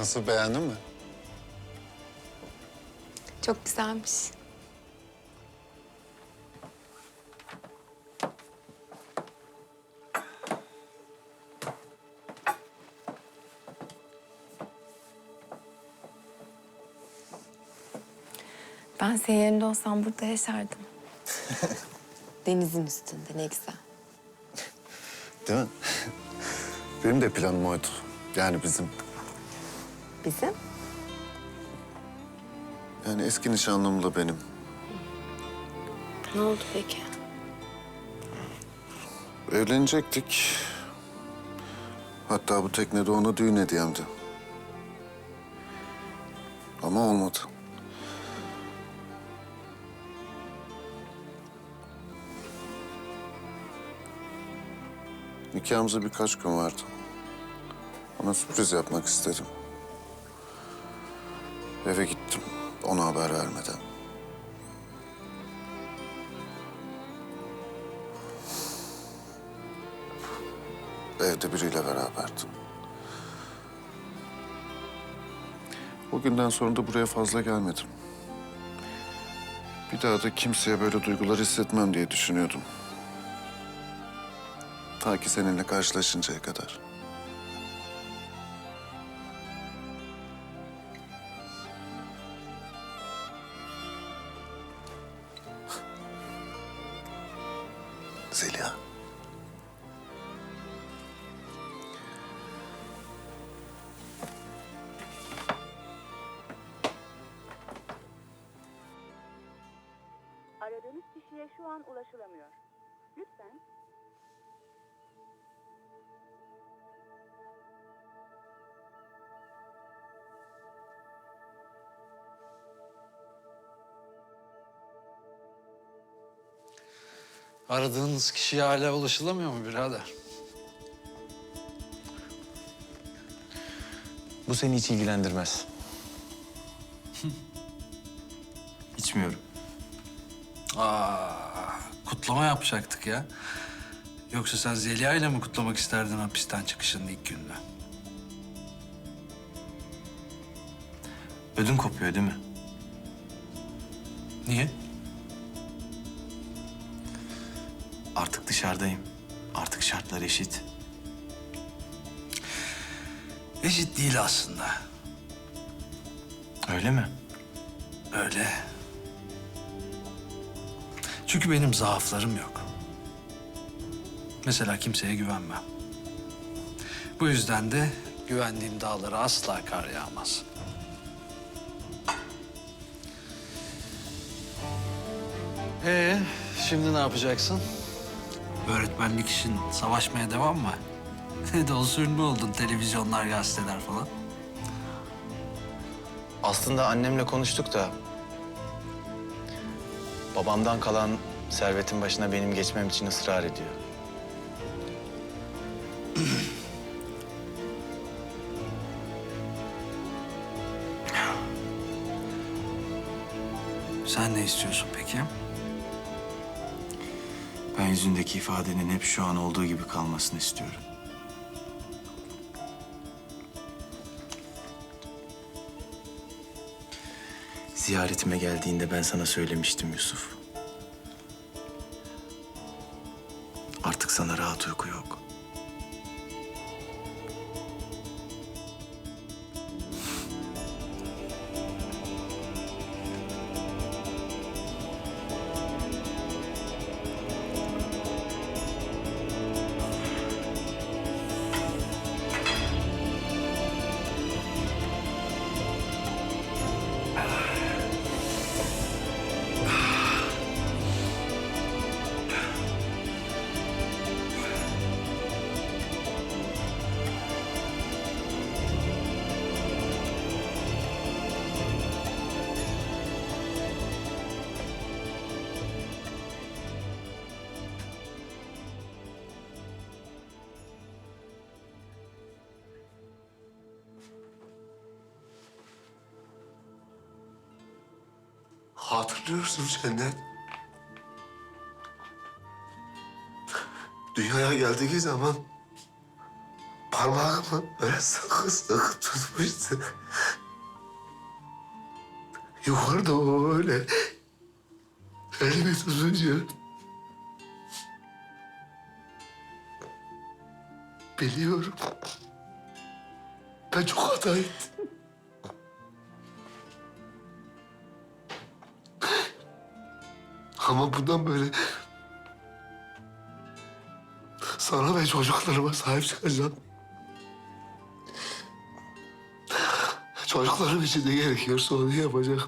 Nasıl beğendin mi? Çok güzelmiş. Ben senin yerinde olsam burada yaşardım. Denizin üstünde ne güzel. Değil mi? Benim de planım oydu. Yani bizim. Bizim? Yani eski nişanlımla benim. Ne oldu peki? Evlenecektik. Hatta bu teknede ona düğün hediyemdi. Ama olmadı. Nikahımıza birkaç gün vardı. Ona sürpriz yapmak istedim. Eve gittim. Ona haber vermeden. Evde biriyle beraberdim. O günden sonra da buraya fazla gelmedim. Bir daha da kimseye böyle duygular hissetmem diye düşünüyordum. Ta ki seninle karşılaşıncaya kadar. Zeliha. Aradığınız kişiye şu an ulaşılamıyor. Lütfen Aradığınız kişiye hala ulaşılamıyor mu birader? Bu seni hiç ilgilendirmez. İçmiyorum. Aa, kutlama yapacaktık ya. Yoksa sen Zeliha ile mi kutlamak isterdin hapisten çıkışının ilk gününü? Ödün kopuyor değil mi? Niye? Artık dışarıdayım. Artık şartlar eşit. Eşit değil aslında. Öyle mi? Öyle. Çünkü benim zaaflarım yok. Mesela kimseye güvenmem. Bu yüzden de güvendiğim dağlara asla kar yağmaz. Ee, şimdi ne yapacaksın? Öğretmenlik işin savaşmaya devam mı? Ne de olsa ünlü oldun televizyonlar, gazeteler falan. Aslında annemle konuştuk da... ...babamdan kalan servetin başına benim geçmem için ısrar ediyor. Sen ne istiyorsun peki? Ben yüzündeki ifadenin hep şu an olduğu gibi kalmasını istiyorum. Ziyaretime geldiğinde ben sana söylemiştim Yusuf. Artık sana rahat uyku yok. Hatırlıyorsun senden. Dünyaya geldiği zaman parmağımı böyle sıkı sıkı tutmuştu. Yukarıda o öyle elimi tutunca biliyorum. Ben çok hata. Ama bundan böyle sana ve çocuklarıma sahip çıkacağım. Çocuklarım için de gerekiyorsa onu yapacağım.